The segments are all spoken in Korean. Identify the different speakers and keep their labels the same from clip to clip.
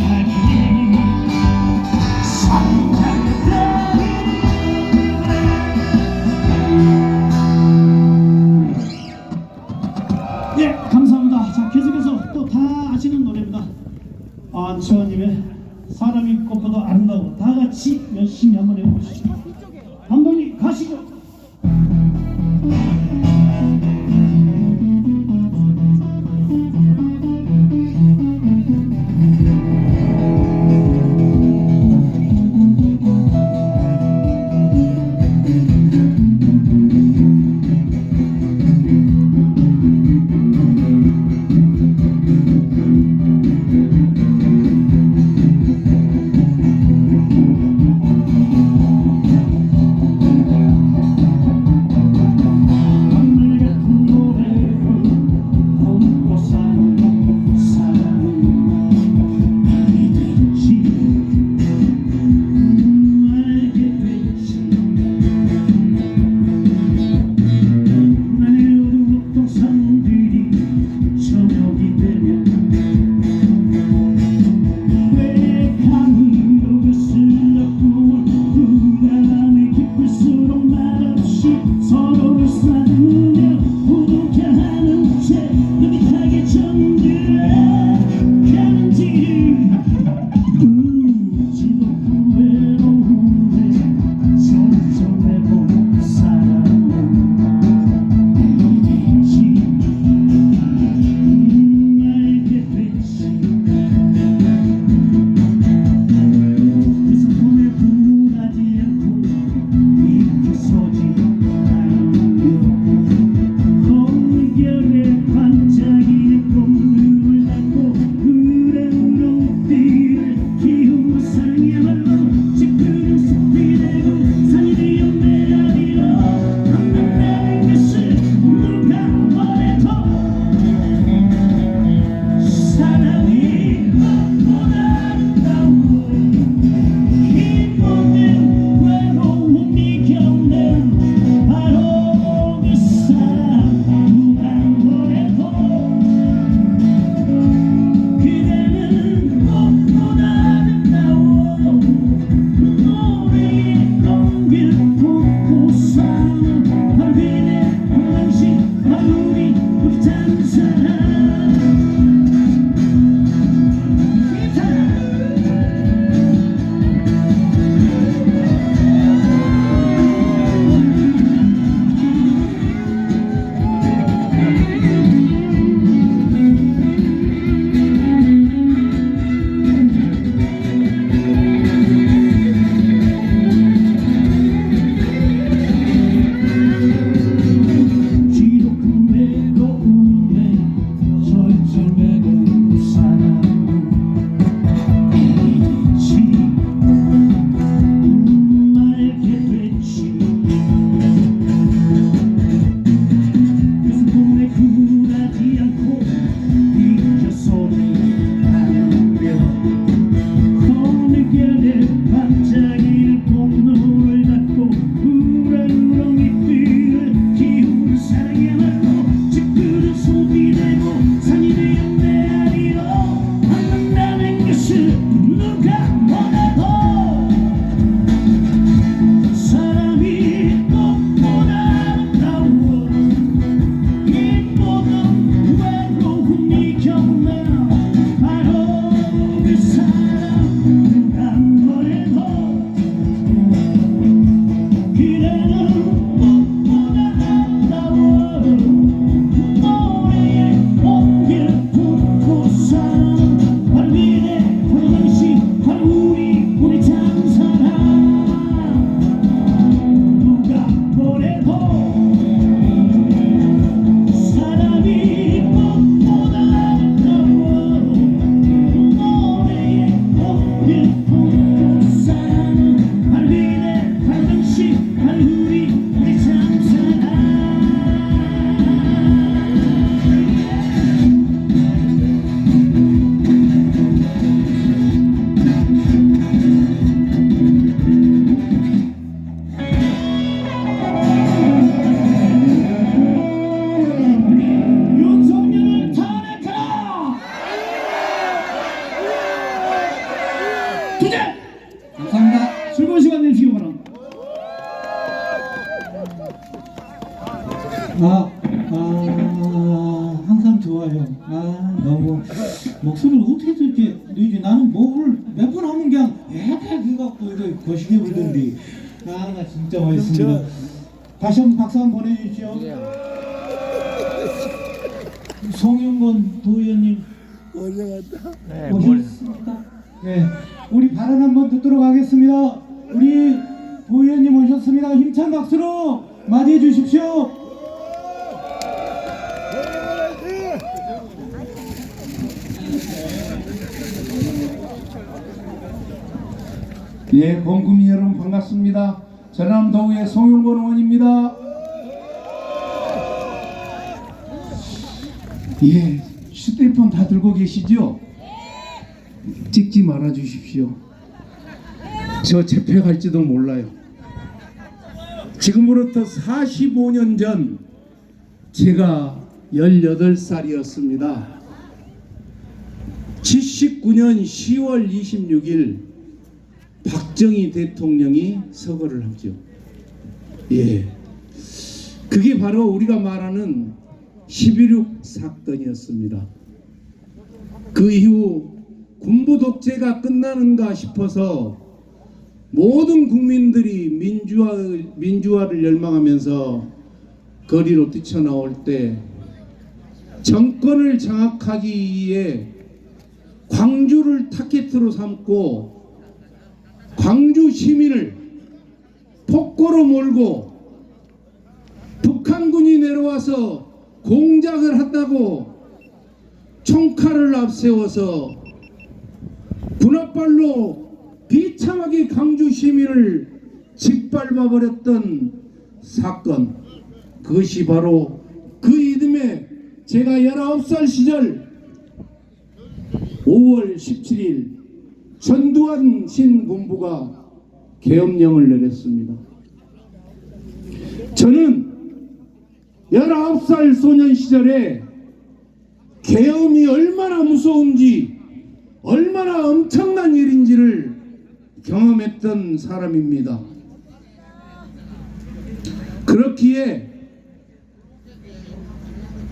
Speaker 1: Señor. 아, 아,
Speaker 2: 항상 좋아요. 아, 너무 목소리를 어떻게 이렇게 늘지? 나는 목을 몇 번 하면 그냥 애딱 해갖고 이제 거시게 불던데. 아, 나 진짜 멋있습니다. 다시 한번 박수 한번 보내주십시오. 송영건 도의원님 올라갔다.
Speaker 3: 네,
Speaker 2: 오셨습니까? 네, 우리 발언 한번 듣도록 하겠습니다. 우리 도의원님 오셨습니다. 힘찬 박수로 맞이해 주십시오.
Speaker 4: 예, 범구민 여러분 반갑습니다. 전남 동의 송용건 의원입니다. 예, 휴대폰 다 들고 계시죠? 찍지 말아 주십시오. 저 재패갈지도 몰라요. 지금으로부터 45년 전 제가 18살이었습니다. 79년 10월 26일 박정희 대통령이 서거를 하죠. 예. 그게 바로 우리가 말하는 11.6 사건이었습니다. 그 이후 군부 독재가 끝나는가 싶어서 모든 국민들이 민주화, 민주화를 열망하면서 거리로 뛰쳐나올 때 정권을 장악하기 위해 광주를 타켓으로 삼고 광주 시민을 폭거로 몰고 북한군이 내려와서 공작을 한다고 총칼을 앞세워서 분합발로 비참하게 광주 시민을 짓밟아 버렸던 사건. 그것이 바로 그 이듬해 제가 19살 시절 5월 17일 전두환 신군부가 계엄령을 내렸습니다. 저는 19살 소년 시절에 계엄이 얼마나 무서운지 얼마나 엄청난 일인지를 경험했던 사람입니다. 그렇기에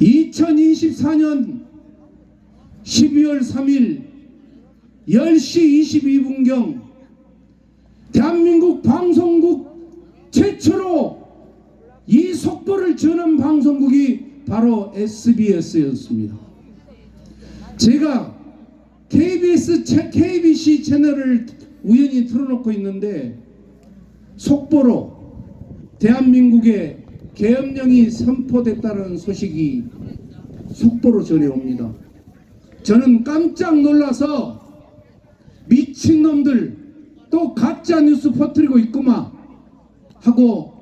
Speaker 4: 2024년 12월 3일 10시 22분경 대한민국 방송국 최초로 이 속보를 전한 방송국이 바로 SBS였습니다. 제가 KBS, 채- KBC 채널을 우연히 틀어놓고 있는데 속보로 대한민국에 계엄령이 선포됐다는 소식이 속보로 전해옵니다. 저는 깜짝 놀라서 미친놈들 또 가짜 뉴스 퍼뜨리고 있구만 하고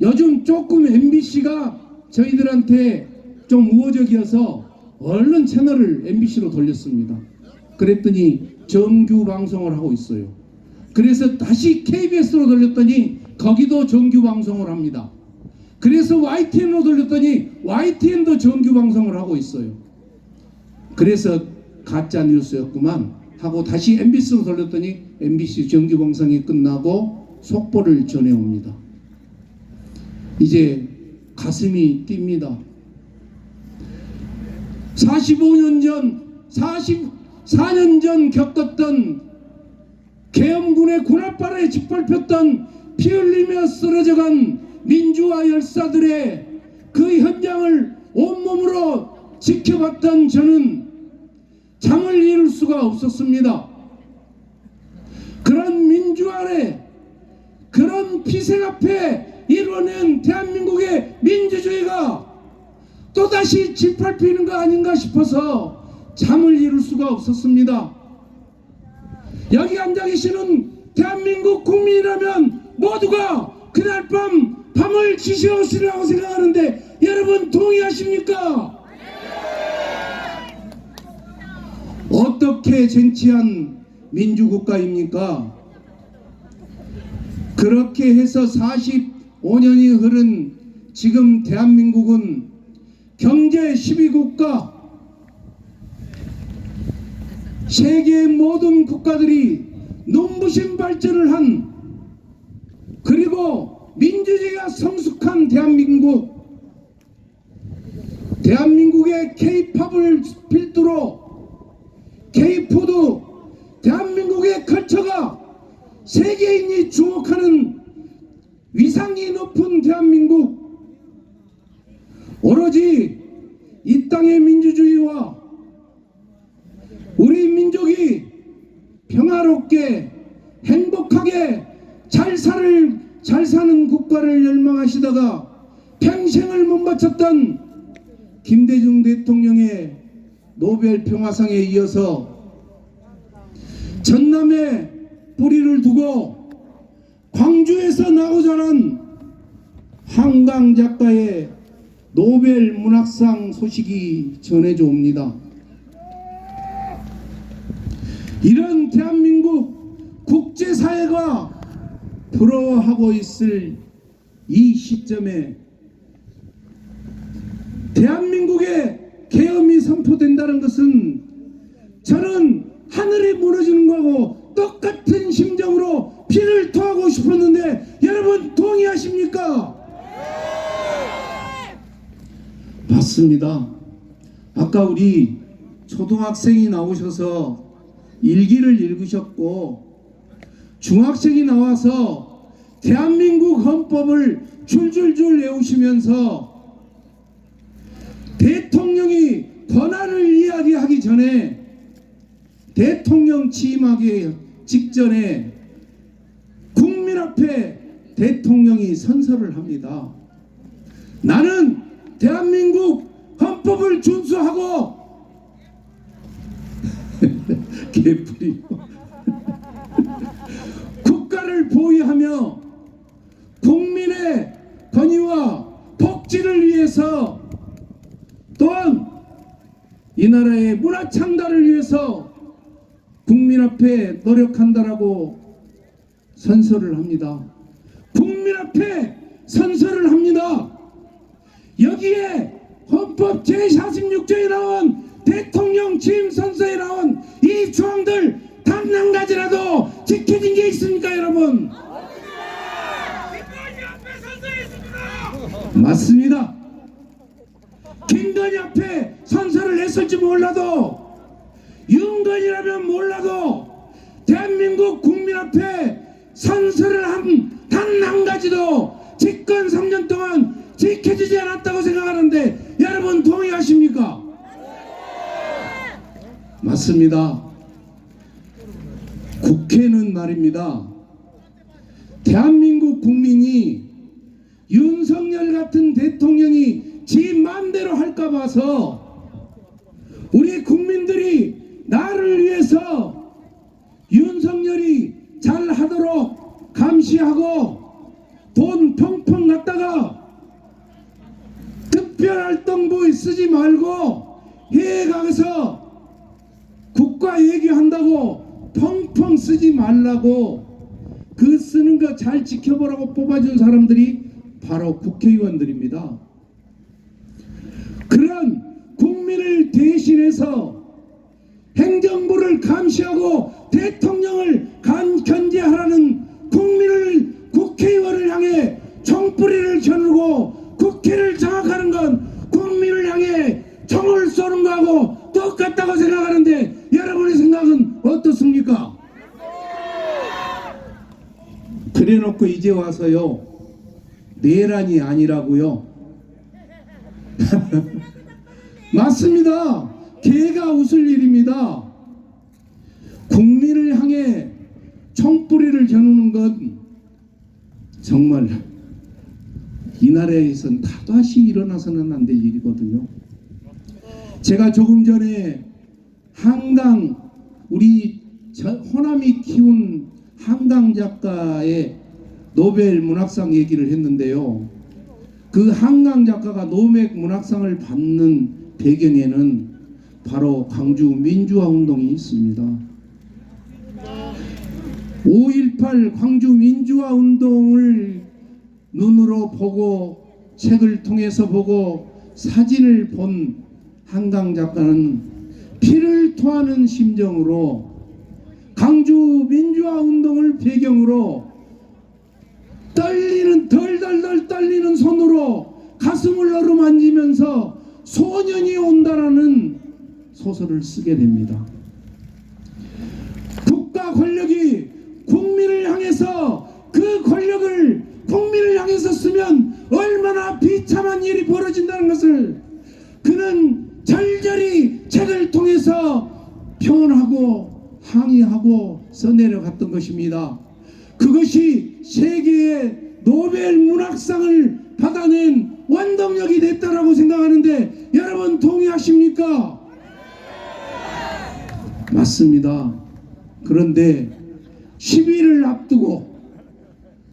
Speaker 4: 요즘 조금 MBC가 저희들한테 좀 우호적이어서 얼른 채널을 MBC로 돌렸습니다. 그랬더니 정규 방송을 하고 있어요. 그래서 다시 KBS로 돌렸더니 거기도 정규 방송을 합니다. 그래서 YTN으로 돌렸더니 YTN도 정규 방송을 하고 있어요. 그래서 가짜 뉴스였구만 하고 다시 MBC로 돌렸더니 MBC 정규 방송이 끝나고 속보를 전해옵니다. 이제 가슴이 뜁니다. 45년 전, 44년 전 겪었던 계엄군의 군합발에 짓밟혔던 피 흘리며 쓰러져간 민주화 열사들의 그 현장을 온몸으로 지켜봤던 저는 잠을 이룰 수가 없었습니다. 그런 민주화에 그런 피생 앞에 이뤄낸 대한민국의 민주주의가 또다시 짓밟히는 거 아닌가 싶어서 잠을 이룰 수가 없었습니다. 여기 앉아 계시는 대한민국 국민이라면 모두가 그날 밤 밤을 지새웠으리라고 생각하는데 여러분 동의하십니까? 어떻게 쟁취한 민주국가입니까? 그렇게 해서 45년이 흐른 지금 대한민국은 경제 12국가 세계의 모든 국가들이 눈부신 발전을 한 그리고 민주주의가 성숙한 대한민국 대한민국의 K-팝을 필두로 K-푸드 대한민국의 컬처가 세계인이 주목하는 위상이 높은 대한민국. 오로지 이 땅의 민주주의와 우리 민족이 평화롭게 행복하게 잘 살을 잘 사는 국가를 열망하시다가 평생을 못 바쳤던 김대중 대통령의 노벨 평화상에 이어서 전남에 뿌리를 두고 광주에서 나고 자란 한강 작가의 노벨 문학상 소식이 전해져 옵니다. 이런 대한민국 국제사회가 부러워하고 있을 이 시점에 대한민국의 계엄이 선포된다는 것은 저는 하늘이 무너지는 거하고 똑같은 심정으로 피를 토하고 싶었는데 여러분 동의하십니까? 맞습니다. 아까 우리 초등학생이 나오셔서 일기를 읽으셨고 중학생이 나와서 대한민국 헌법을 줄줄줄 외우시면서 대통령이 권한을 이야기하기 전에 대통령 취임하기 직전에 국민 앞에 대통령이 선서를 합니다. 나는 대한민국 헌법을 준수하고 개뿔이 국가를 보위하며 국민의 권위와 복지를 위해서 이 나라의 문화 창달을 위해서 국민 앞에 노력한다라고 선서를 합니다. 국민 앞에 선서를 합니다. 여기에 헌법 제46조에 나온 대통령 취임 선서에 나온 이 조항들 단 한 가지라도 지켜진 게 있습니까 여러분? 맞습니다. 김건희 앞에 선서를 했을지 몰라도 윤건이라면 몰라도 대한민국 국민 앞에 선서를 한 단 한 가지도 집권 3년 동안 지켜지지 않았다고 생각하는데 여러분 동의하십니까? 맞습니다. 국회는 말입니다. 대한민국 국민이 윤석열 같은 대통령이 지 마음대로 할까 봐서 우리 국민들이 나를 위해서 윤석열이 잘 하도록 감시하고 돈 펑펑 갖다가 특별활동부에 쓰지 말고 해외 가서 국가 얘기한다고 펑펑 쓰지 말라고 그 쓰는 거 잘 지켜보라고 뽑아준 사람들이 바로 국회의원들입니다. 그런 국민을 대신해서 행정부를 감시하고 대통령을 간, 견제하라는 국민을 국회의원을 향해 총뿌리를 겨누고 국회를 장악하는 건 국민을 향해 총을 쏘는 거하고 똑같다고 생각하는데 여러분의 생각은 어떻습니까? 그래놓고 이제 와서요 내란이 아니라고요 맞습니다. 개가 웃을 일입니다. 국민을 향해 총뿌리를 겨누는 건 정말 이 나라에선 다다시 일어나서는 안 될 일이거든요. 제가 조금 전에 한강 우리 저- 호남이 키운 한강 작가의 노벨 문학상 얘기를 했는데요. 그 한강 작가가 노벨 문학상을 받는 배경에는 바로 광주 민주화 운동이 있습니다. 5.18 광주 민주화 운동을 눈으로 보고 책을 통해서 보고 사진을 본 한강 작가는 피를 토하는 심정으로 광주 민주화 운동을 배경으로 떨리는 덜덜덜 떨리는 손으로 가슴을 어루만지면서 소년이 온다라는 소설을 쓰게 됩니다. 국가 권력이 국민을 향해서 그 권력을 국민을 향해서 쓰면 얼마나 비참한 일이 벌어진다는 것을 그는 절절히 책을 통해서 표현하고 항의하고 써내려갔던 것입니다. 그것이 세계의 노벨 문학상을 받아낸 원동력이 됐다라고 생각하는데 여러분 동의하십니까? 맞습니다. 그런데 10일을 앞두고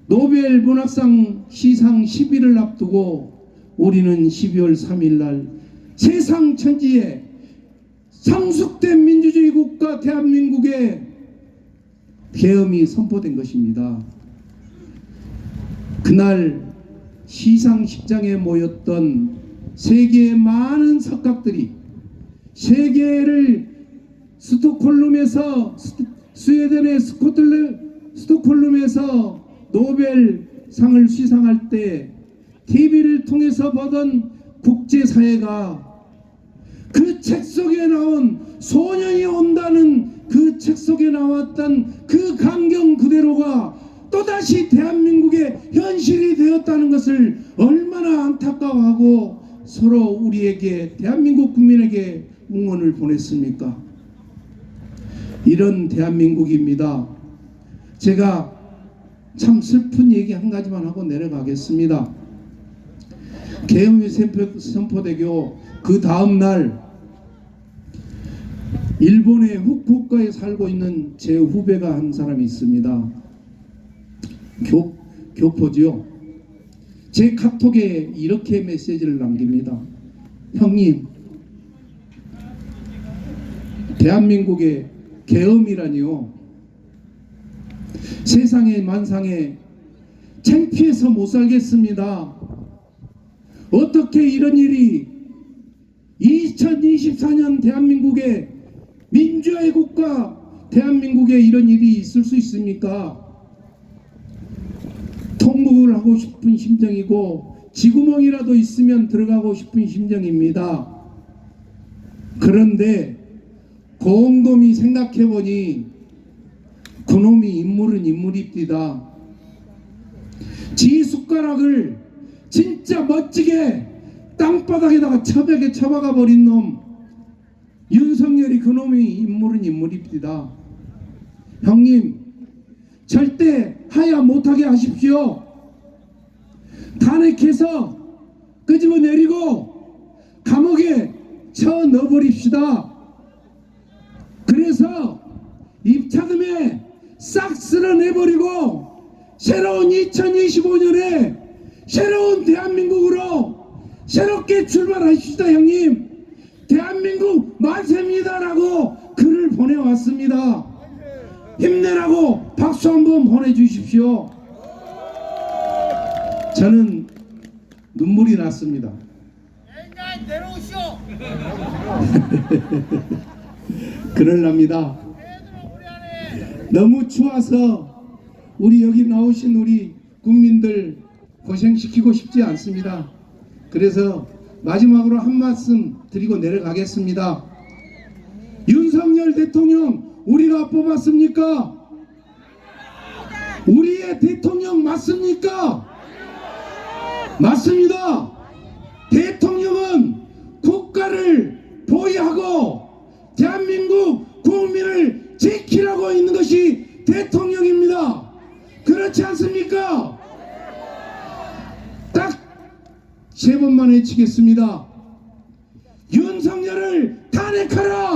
Speaker 4: 노벨 문학상 시상 10일을 앞두고 우리는 12월 3일 날 세상 천지에 성숙된 민주주의 국가 대한민국의 계엄이 선포된 것입니다. 그날 시상식장에 모였던 세계의 많은 석각들이 세계를 스톡홀름에서 스- 스웨덴의 스코틀레 스톡홀름에서 노벨상을 시상할 때 TV를 통해서 보던 국제사회가 그 책 속에 나온 소년이 온다는 그 책 속에 나왔던 그 감경 그대로가 또다시 대한민국의 되었다는 것을 얼마나 안타까워하고 서로 우리에게 대한민국 국민에게 응원을 보냈습니까? 이런 대한민국입니다. 제가 참 슬픈 얘기 한 가지만 하고 내려가겠습니다. 계엄이 선포, 선포되고 그 다음 날 일본의 후쿠오카에 살고 있는 제 후배가 한 사람이 있습니다. 교, 교포지요. 제 카톡에 이렇게 메시지를 남깁니다. 형님, 대한민국의 계엄이라니요. 세상에 만상에 창피해서 못 살겠습니다. 어떻게 이런 일이 2024년 대한민국의 민주화의 국가 대한민국에 이런 일이 있을 수 있습니까? 통곡을 하고 싶은 심정이고 지구멍이라도 있으면 들어가고 싶은 심정입니다. 그런데 곰곰이 생각해 보니 그놈이 인물은 인물입니다. 지 숟가락을 진짜 멋지게 땅바닥에다가 처벽에 쳐박아 버린 놈 윤석열이 그놈이 인물은 인물입니다. 형님 절대 하야 못하게 하십시오. 탄핵해서 끄집어 내리고 감옥에 쳐 넣어버립시다. 그래서 입차금에 싹 쓸어내버리고 새로운 2025년에 새로운 대한민국으로 새롭게 출발하십시다 형님. 대한민국 만세입니다라고 글을 보내왔습니다. 힘내라고 박수 한번 보내주십시오 저는 눈물이 났습니다
Speaker 3: 내려오시오.
Speaker 4: 그럴랍니다 너무 추워서 우리 여기 나오신 우리 국민들 고생시키고 싶지 않습니다. 그래서 마지막으로 한 말씀 드리고 내려가겠습니다. 윤석열 대통령 우리가 뽑았습니까? 우리의 대통령 맞습니까? 맞습니다. 대통령은 국가를 보위하고 대한민국 국민을 지키라고 있는 것이 대통령입니다. 그렇지 않습니까? 딱 세 번만 외치겠습니다. 윤석열을 탄핵하라!